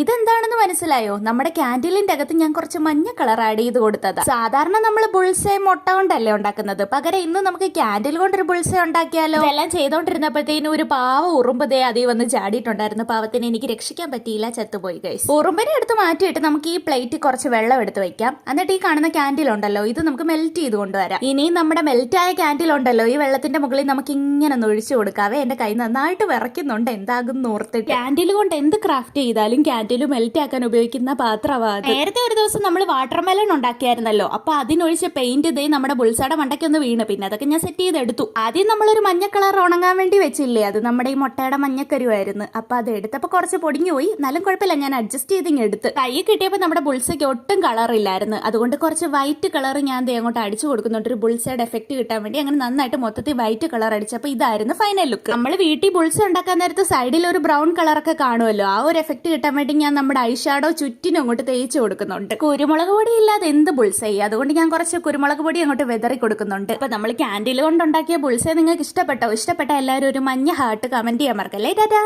ഇതെന്താണെന്ന് മനസ്സിലായോ? നമ്മുടെ ക്യാൻഡിലിന്റെ അകത്ത് ഞാൻ കുറച്ച് മഞ്ഞ കളർ ആഡ് ചെയ്ത് കൊടുത്തത്. സാധാരണ നമ്മൾ ബുൾസേ മുട്ട കൊണ്ടല്ലേ ഉണ്ടാക്കുന്നത്? പകരം ഇന്ന് നമുക്ക് ക്യാൻഡിൽ ഒരു ബുൾസേ ഉണ്ടാക്കിയാലോ? ഇതെല്ലാം ചെയ്തോണ്ടിരുന്നപ്പോഴത്തേനും ഒരു പാവ ഉറുമ്പതേ അതേ വന്ന് ചാടിയിട്ടുണ്ടായിരുന്നു. പാവത്തിനെ എനിക്ക് രക്ഷിക്കാൻ പറ്റിയില്ല ചത്തുപോയി ഗൈസ് ഉറുമ്പിനെ എടുത്ത് മാറ്റിയിട്ട് നമുക്ക് ഈ പ്ലേറ്റ് കുറച്ച് വെള്ളം എടുത്ത് വെക്കാം. എന്നിട്ട് ഈ കാണുന്ന ക്യാൻഡിൽ ഉണ്ടല്ലോ ഇത് നമുക്ക് മെൽറ്റ് ചെയ്ത് കൊണ്ടുവരാം. ഇനി നമ്മുടെ മെൽറ്റ് ആയ ക്യാൻഡിൽ ഉണ്ടല്ലോ ഈ വെള്ളത്തിന്റെ മുകളിൽ നമുക്ക് ഇങ്ങനെ ഒന്ന് ഒഴിച്ചു കൊടുക്കാവേ എന്റെ കൈ നന്നായിട്ട് വിറയ്ക്കുന്നുണ്ട് എന്താകും ഓർത്തിട്ട്. ക്യാൻഡിൽ കൊണ്ട് എന്ത് ക്രാഫ്റ്റ് ചെയ്താലും ക്യാൻഡിൽ മെൽറ്റ് ആക്കാൻ ഉപയോഗിക്കുന്ന പാത്രമാണ് നേരത്തെ ഒരു ദിവസം നമ്മൾ വാട്ടർ മെലൺ ഉണ്ടാക്കിയായിരുന്നല്ലോ. അപ്പൊ അതിനൊഴിച്ച് പെയിന്റ് ഇതേ നമ്മുടെ ബുൾസയുടെ മണ്ടയ്ക്കൊന്ന് വീണ്. പിന്നെ അതൊക്കെ ഞാൻ സെറ്റ് ചെയ്തെടുത്തു. ആദ്യം നമ്മളൊരു മഞ്ഞ കളർ ഉണങ്ങാൻ വേണ്ടി വെച്ചില്ലേ? അത് നമ്മുടെ ഈ മുട്ടയുടെ മഞ്ഞക്കരുവായിരുന്നു. അപ്പൊ അത് എടുത്തപ്പോ കുറച്ച് പൊടിഞ്ഞു പോയി. എന്നാലും കുഴപ്പമില്ല ഞാൻ അഡ്ജസ്റ്റ് ചെയ്തിങ് എടുത്ത്. കൈ കിട്ടിയപ്പോൾ നമ്മുടെ ബുൾസയ്ക്ക് ഒട്ടും കളർ ഇല്ലായിരുന്നു. അതുകൊണ്ട് കുറച്ച് വൈറ്റ് കളർ ഞാൻ ദേ അങ്ങോട്ട് അടിച്ചു കൊടുക്കുന്നുണ്ട് ഒരു ബുൾസയുടെ എഫക്റ്റ് കിട്ടാൻ വേണ്ടി അങ്ങനെ നന്നായിട്ട് മൊത്തത്തിൽ വൈറ്റ് കളർ അടിച്ചപ്പോൾ ഇതായിരുന്നു ഫൈനൽ ലുക്ക് നമ്മൾ വീട്ടിൽ ബുൾസ് ഉണ്ടാക്കാൻ നേരത്ത് സൈഡിൽ ഒരു ബ്രൗൺ കളറൊക്കെ കാണുമല്ലോ. ആ ഒരു എഫക്റ്റ് കിട്ടാൻ വേണ്ടി ഞാൻ നമ്മുടെ ഐഷാഡോ ചുറ്റിനും അങ്ങോട്ട് തേച്ച് കൊടുക്കുന്നുണ്ട്. കുരുമുളക് പൊടി ഇല്ലാതെ എന്ത് ബുൾസൈ അതുകൊണ്ട് ഞാൻ കുറച്ച് കുരുമുളക് പൊടി അങ്ങോട്ട് വെതറി കൊടുക്കുന്നുണ്ട്. അപ്പൊ നമ്മൾ ക്യാൻഡിൽ കൊണ്ട് ഉണ്ടാക്കിയ ബുൾസൈ നിങ്ങൾക്ക് ഇഷ്ടപ്പെട്ടോ? ഇഷ്ടപ്പെട്ട എല്ലാവരും ഒരു മഞ്ഞ ഹാർട്ട് കമന്റ് ചെയ്യാൻ മറക്കല്ലേ? ടാറ്റാ